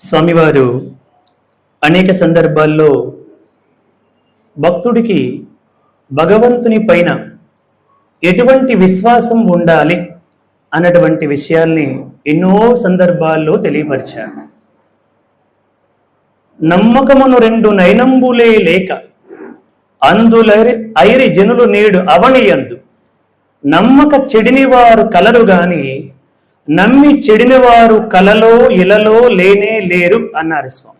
స్వామివారు అనేక సందర్భాల్లో భక్తుడికి భగవంతుని పైన ఎటువంటి విశ్వాసం ఉండాలి అన్నటువంటి విషయాల్ని ఎన్నో సందర్భాల్లో తెలియపరిచారు. నమ్మకమును రెండు నయనంబులే లేక అందులరి ఐరి జనులు నేడు అవనియందు నమ్మక చెడిని వారు కలరు గాని నమ్మి చెడిన వారు కలలో ఇలలో లేనే లేరు అన్నారు స్వామి.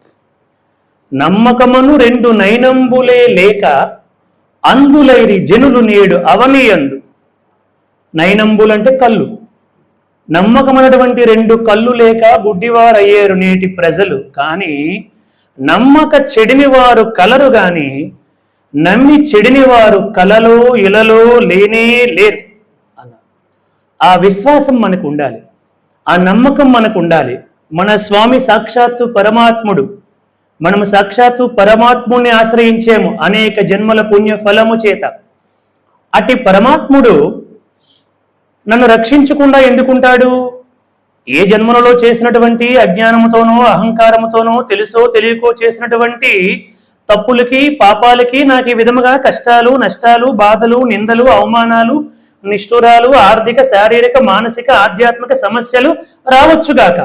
నమ్మకమును రెండు నైనంబులే లేక అందులైరి జనులు నేడు అవనియందు. నయనంబులంటే కళ్ళు. నమ్మకమైనటువంటి రెండు కళ్ళు లేక గుడ్డివారయ్యారు నేటి ప్రజలు. కానీ నమ్మక చెడిని వారు కలరు గాని నమ్మి చెడిని వారు కలలో ఇలలో లేనే లేరు అన్న ఆ విశ్వాసం మనకు ఉండాలి. ఆ నమ్మకం మనకు ఉండాలి. మన స్వామి సాక్షాత్తు పరమాత్ముడు. మనము సాక్షాత్తు పరమాత్ముని ఆశ్రయించేము అనేక జన్మల పుణ్య ఫలము చేత. అట్టి పరమాత్ముడు నన్ను రక్షించకుండా ఎందుకుంటాడు? ఏ జన్మలలో చేసినటువంటి అజ్ఞానముతోనో అహంకారముతోనో తెలుసో తెలియకో చేసినటువంటి తప్పులకి పాపాలకి నాకు ఈ విధముగా కష్టాలు నష్టాలు బాధలు నిందలు అవమానాలు నిష్ఠురాలు ఆర్థిక శారీరక మానసిక ఆధ్యాత్మిక సమస్యలు రావచ్చుగాక.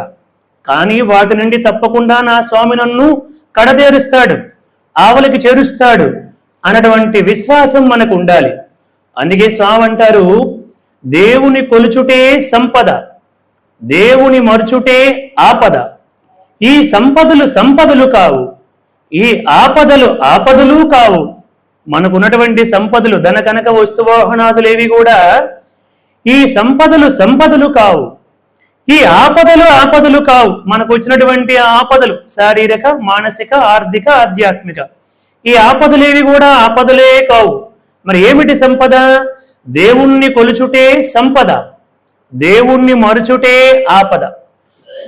కానీ వాటి నుండి తప్పకుండా నా స్వామి నన్ను కడదేరుస్తాడు ఆవలికి చేరుస్తాడు అన్నటువంటి విశ్వాసం మనకు ఉండాలి. అందుకే స్వామి అంటారు దేవుని కొలుచుటే సంపద దేవుని మరుచుటే ఆపద. ఈ సంపదలు సంపదలు కావు ఈ ఆపదలు ఆపదలు కావు. మనకున్నటువంటి సంపదలు ధన కనక వస్తువాహనాదులేవి కూడా ఈ సంపదలు సంపదలు కావు. ఈ ఆపదలు ఆపదలు కావు. మనకు వచ్చినటువంటి ఆపదలు శారీరక మానసిక ఆర్థిక ఆధ్యాత్మిక. ఈ ఆపదలేవి కూడా ఆపదలే కావు. మరి ఏమిటి సంపద? దేవుణ్ణి కొలుచుటే సంపద. దేవుణ్ణి మరుచుటే ఆపద.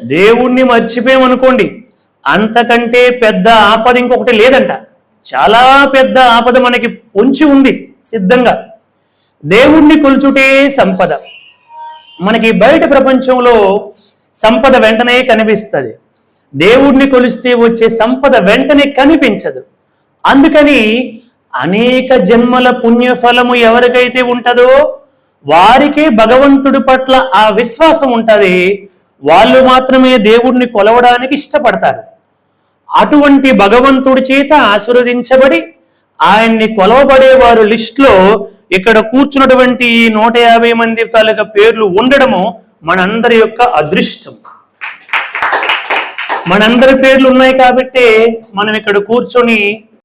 దేవుణ్ణి మర్చిపోయామనుకోండి అంతకంటే పెద్ద ఆపద ఇంకొకటి లేదంట. చాలా పెద్ద ఆపద మనకి పొంచి ఉంది సిద్ధంగా. దేవుణ్ణి కొలుచుటే సంపద. మనకి బయట ప్రపంచంలో సంపద వెంటనే కనిపిస్తుంది. దేవుణ్ణి కొలిస్తే వచ్చే సంపద వెంటనే కనిపించదు. అందుకని అనేక జన్మల పుణ్యఫలము ఎవరికైతే ఉంటుందో వారికే భగవంతుడి పట్ల ఆ విశ్వాసం ఉంటుంది వాళ్ళు మాత్రమే దేవుణ్ణి కొలవడానికి ఇష్టపడతారు. అటువంటి భగవంతుడి చేత ఆశీర్వదించబడి ఆయన్ని కొలవబడే వారు లిస్టులో ఇక్కడ కూర్చున్నటువంటి ఈ నూట యాభై మంది తాలూకా పేర్లు ఉండడము మనందరి యొక్క అదృష్టం. మనందరి పేర్లు ఉన్నాయి కాబట్టి మనం ఇక్కడ కూర్చొని